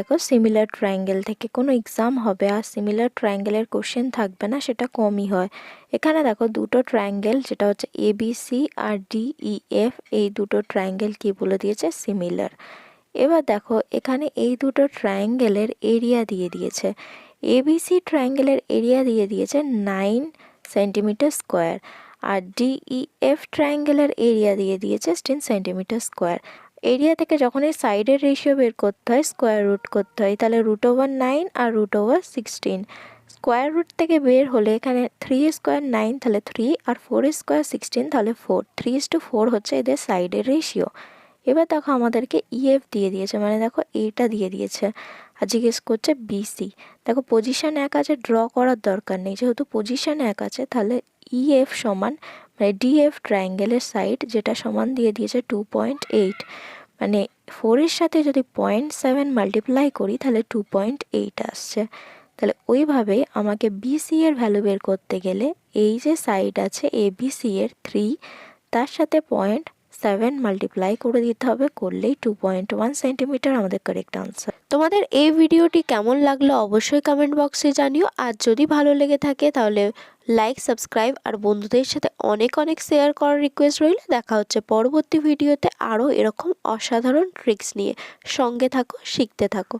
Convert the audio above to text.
দেখো similar triangle থেকে কোনো এক্সাম হবে আর সিমিলার ট্রায়াঙ্গেলের কোশ্চেন থাকবে না, সেটা কমই হয়। এখানে দেখো, দুটো ট্রায়াঙ্গেল যেটা হচ্ছে এবিসি আর ডিইএফ এই দুটো ট্রায়াঙ্গেল কি বলে দিয়েছে? সিমিলার এবার দেখো, এখানে এই দুটো ট্রায়াঙ্গেলের এরিয়া দিয়ে দিয়েছে। এবিসি ট্রায়াঙ্গেলের এরিয়া দিয়ে দিয়েছে নাইন সেন্টিমিটার স্কোয়ার আর ডিইএফ ট্রায়াঙ্গেলের এরিয়া দিয়ে দিয়েছে টেন সেন্টিমিটার স্কোয়ার এরিয়া থেকে যখন এই সাইডের রেশিও বের করতে হয় স্কোয়ার রুট করতে হয়, তাহলে রুট ওভার নাইন আর root over sixteen square root থেকে বের হলে এখানে থ্রি স্কোয়ার নাইন তাহলে থ্রি আর ফোর স্কোয়ার সিক্সটিন তাহলে four three is two four হচ্ছে এদের সাইডের রেশিও এবার দেখো আমাদেরকে ইএফ দিয়ে দিয়েছে মানে দেখো এটা দিয়ে দিয়েছে। আর জিজ্ঞেস করছে বিসি দেখো পজিশান এক আছে ড্র করার দরকার নেই। যেহেতু পজিশন এক আছে, তাহলে ইএফ সমান মানে ডিএফ ট্রায়াঙ্গেলের সাইড যেটা সমান দিয়ে দিয়েছে টু পয়েন্ট এইট মানে ফোরের সাথে যদি পয়েন্ট সেভেন মাল্টিপ্লাই করি তাহলে টু পয়েন্ট এইট আসছে। তাহলে ওইভাবে আমাকে বিসি এর ভ্যালু বের করতে গেলে এই যে সাইড আছে এ বিসি এর থ্রি তার সাথে পয়েন্ট সেভেন মাল্টিপ্লাই করে দিতে হবে, করলেই টু পয়েন্ট ওয়ান সেন্টিমিটার আমাদের কারেক্ট আনসার তোমাদের এই ভিডিওটি কেমন লাগল অবশ্যই কমেন্ট বক্সে জানিও। আর যদি ভালো লেগে থাকে তাহলে লাইক সাবস্ক্রাইব আর বন্ধুদের সাথে অনেক অনেক শেয়ার করার রিকোয়েস্ট রইল। দেখা হচ্ছে পরবর্তী ভিডিওতে আরও এরকম অসাধারণ ট্রিক্স নিয়ে। সঙ্গে থাকো, শিখতে থাকো।